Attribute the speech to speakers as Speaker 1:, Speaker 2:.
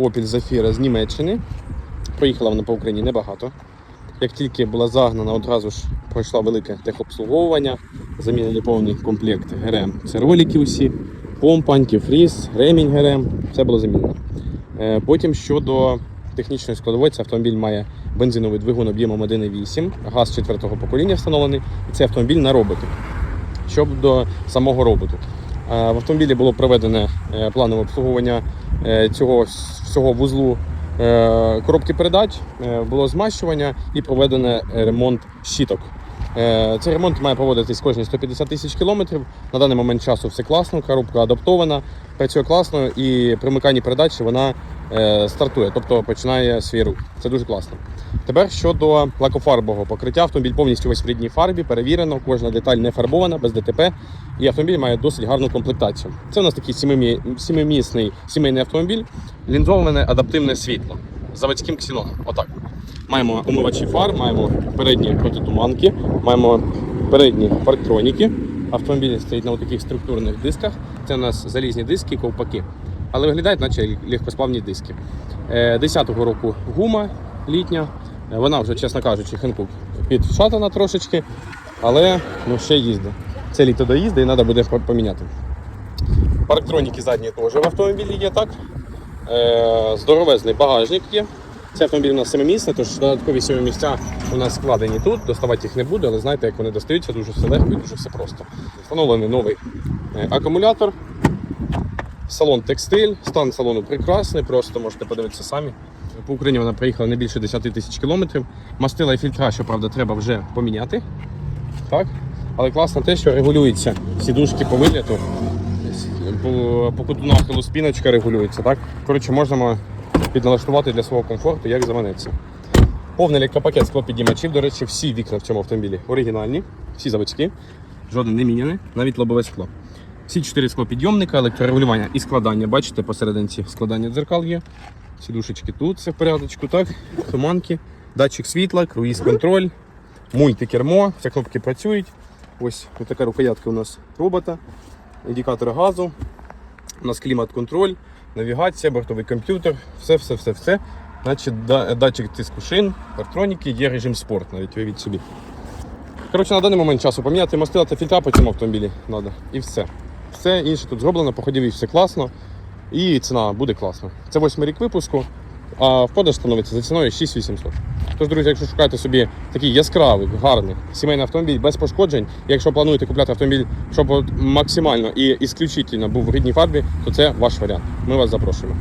Speaker 1: Opel Zafira з Німеччини. Проїхала вона по Україні небагато. Як тільки була загнана, одразу ж пройшла велике техобслуговування, замінили повний комплект ГРМ. Це ролики усі, помпа, антифріз, ремінь ГРМ, все було замінено. Е, Потім щодо технічної складової, це автомобіль має бензиновий двигун об'ємом 1,8, газ четвертого покоління встановлений, і це автомобіль на роботи. Щодо самого роботу. В автомобілі було проведене е, планове обслуговування е, цього всього вузлу е, коробки передач, було змащування і проведене ремонт щиток. Е, Цей ремонт має проводитись кожні 150 тисяч кілометрів. На даний момент часу все класно, коробка адаптована, працює класно і при вмиканні передачі вона стартує, тобто починає свій рух. Це дуже класно. Тепер щодо лакофарбового покриття, автомобіль повністю весь в рідній фарбі, перевірено, кожна деталь не фарбована, без ДТП, і автомобіль має досить гарну комплектацію. Це у нас такий сімимі- сімимісний сімейний автомобіль, лінзоване адаптивне світло заводським ксеноном. Отак. Маємо умивачі фар, маємо передні протитуманки, маємо передні парктроніки. Автомобіль стоїть на таких структурних дисках. Це у нас залізні диски, ковпаки. Але виглядають, наче легкосплавні диски. Е, 10-го року гума літня. Е, Вона вже, чесно кажучи, хинку підшатана трошечки, але ну, ще їздить. Це літо доїзди і треба буде поміняти. Парктроніки задні теж в автомобілі є так. Е, здоровезний багажник є. Цей автомобіль у нас семимісний, тож додаткові сьомі місця у нас складені тут. Доставати їх не буду, але знаєте, як вони достаються, дуже все легко і дуже все просто. Встановлений новий е, акумулятор, салон текстиль, стан салону прекрасний, просто можете подивитися самі. По Україні вона проїхала не більше 10 тисяч кілометрів. Мастила і фільтра, щоправда, треба вже поміняти. Так? Але класно те, що регулюється сідушки по виліту. По, по куту нахилу спіночка регулюється. Так? Коротше, можемо підналаштувати для свого комфорту, як заманеться. Повний електропакет склопідіймачів. До речі, всі вікна в цьому автомобілі оригінальні, всі заводські, жоден не міняний, навіть лобове скло. Всі чотири склопідйомника, електрорегулювання і складання. Бачите, посерединці складання дзеркал є. Сідушечки тут все в порядочку, так? Туманки, датчик світла, круїз-контроль, мультикермо, всі кнопки працюють. Ось така рукоятка у нас робота, індикатор газу, у нас клімат-контроль, навігація, бортовий комп'ютер, все, все, все, все. Значить, датчик тиску шин, електроніки, є режим спорт, навіть уявіть собі. Коротше, на даний момент часу поміняти мастила та фільтра по цьому автомобілі треба. І все. Все інше тут зроблено, по ходовій все класно. І ціна буде класна. Це восьмий рік випуску, а в продаж становиться за ціною 6800. Тож, друзі, якщо шукаєте собі такий яскравий, гарний сімейний автомобіль без пошкоджень, якщо плануєте купляти автомобіль, щоб максимально і ісключительно був в рідній фарбі, то це ваш варіант. Ми вас запрошуємо.